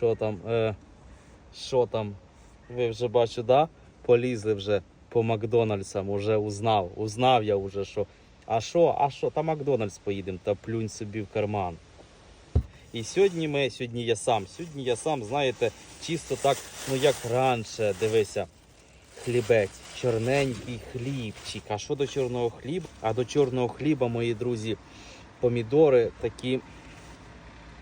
Що там? Е, що там? Ви вже бачу, да? Полізли вже по Макдональдсам, уже узнав. Узнав я вже, що. А що, а що, та Макдональдс поїдемо, та плюнь собі в карман. І сьогодні ми, сьогодні я сам, сьогодні я сам, знаєте, чисто так, ну як раніше, дивися, хлібець, чорненький хлібчик. А що до чорного хліба? А до чорного хліба, мої друзі, помідори такі.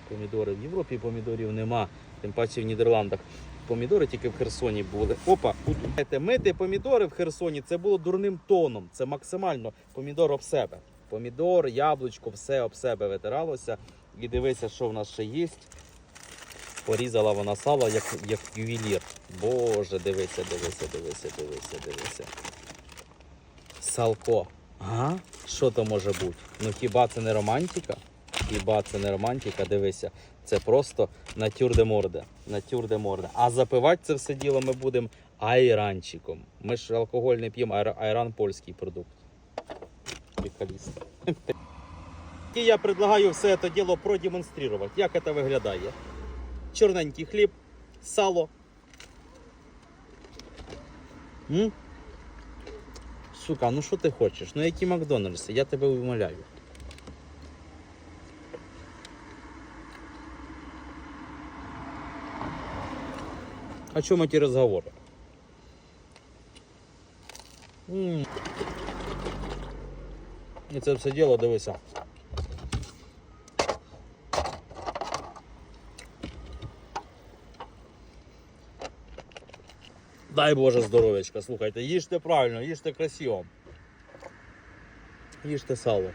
Помідори в Європі помідорів нема, тим паче в Нідерландах. Помідори тільки в Херсоні були. Опа, знаєте, мити помідори в Херсоні це було дурним тоном. Це максимально помідор об себе. Помідор, яблучко, все об себе витиралося. І дивися, що в нас ще є. Порізала вона сало, як, як ювелір. Боже, дивися, дивися, дивися, дивися, дивися. Салко. Ага, що то може бути? Ну хіба це не романтика? Хіба це не романтика? Дивися. Це просто натюр де морде. Натюр де морде. А запивати це все діло ми будемо айранчиком. Ми ж алкоголь не п'ємо, айра- айран польський продукт. Приколіст. І я предлагаю все це діло продемонструвати. Як це виглядає? Чорненький хліб, сало. М? Сука, ну що ти хочеш? Ну які Макдональдси? Я тебе умоляю. О чем эти разговоры? М. І це все діло, дивися. Дай Боже здоров'ячка, слухайте, їжте правильно, їжте красиво. Їжте сало.